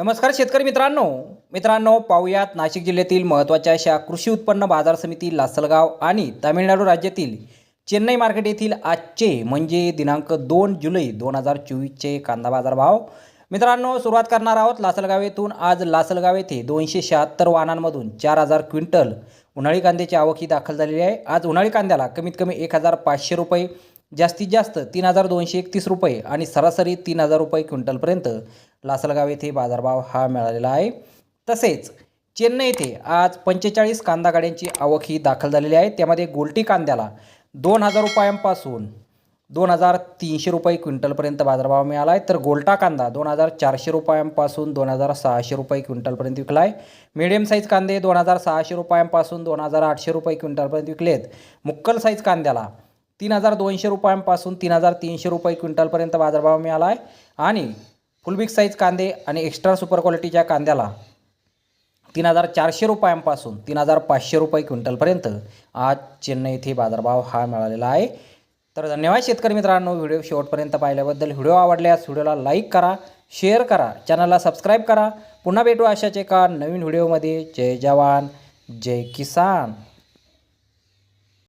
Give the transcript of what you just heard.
नमस्कार शेतकरी मित्रांनो. मित्रांनो पाहुयात नाशिक जिल्ह्यातील महत्त्वाच्या अशा कृषी उत्पन्न बाजार समिती लासलगाव आणि तामिळनाडू राज्यातील चेन्नई मार्केट येथील आजचे म्हणजे दिनांक दोन जुलै दोन हजार चोवीसचे कांदा बाजार भाव मित्रांनो सुरुवात करणार आहोत लासलगाव येथून. आज लासलगाव येथे दोनशे शहात्तर वाहनांमधून चार हजार क्विंटल उन्हाळी कांद्याची आवक ही दाखल झालेली आहे. आज उन्हाळी कांद्याला कमीत कमी एक हजार पाचशे रुपये जास्तीत जास्त तीन हजार दोनशे एकतीस रुपये आणि सरासरी तीन हजार रुपये क्विंटलपर्यंत लासलगाव येथे बाजारभाव हा मिळालेला आहे. तसेच चेन्नई येथे आज पंचेचाळीस कांदा गाड्यांची आवक ही दाखल झालेली आहे. त्यामध्ये गोल्टी कांद्याला दोन हजार रुपयांपासून दोन हजार तीनशे रुपये क्विंटलपर्यंत बाजारभाव मिळाला आहे. तर गोल्टा कांदा दोन हजार चारशे रुपयांपासून दोन हजार सहाशे रुपये क्विंटलपर्यंत विकला आहे. मिडियम साईज कांदे दोन हजार सहाशे रुपयांपासून दोन हजार आठशे रुपये क्विंटलपर्यंत विकलेत. मुक्कल साईज कांद्याला तीन हजार दोनशे रुपयांपासून तीन हजार तीनशे रुपये क्विंटलपर्यंत बाजारभाव मिळाला आहे आणि फुल बिग साईज कांदे आणि एक्स्ट्रा सुपर क्वालिटीच्या कांद्याला तीन हजार चारशे रुपयांपासून तीन हजार पाचशे रुपये क्विंटलपर्यंत आज चेन्नई येथे बाजारभाव हा मिळालेला आहे. तर धन्यवाद शेतकरी मित्रांनो व्हिडिओ शेवटपर्यंत पाहिल्याबद्दल. व्हिडिओ आवडल्यास व्हिडिओला लाईक करा शेअर करा चॅनलला सबस्क्राईब करा. पुन्हा भेटू अशाच एका नवीन व्हिडिओमध्ये. जय जवान जय किसान.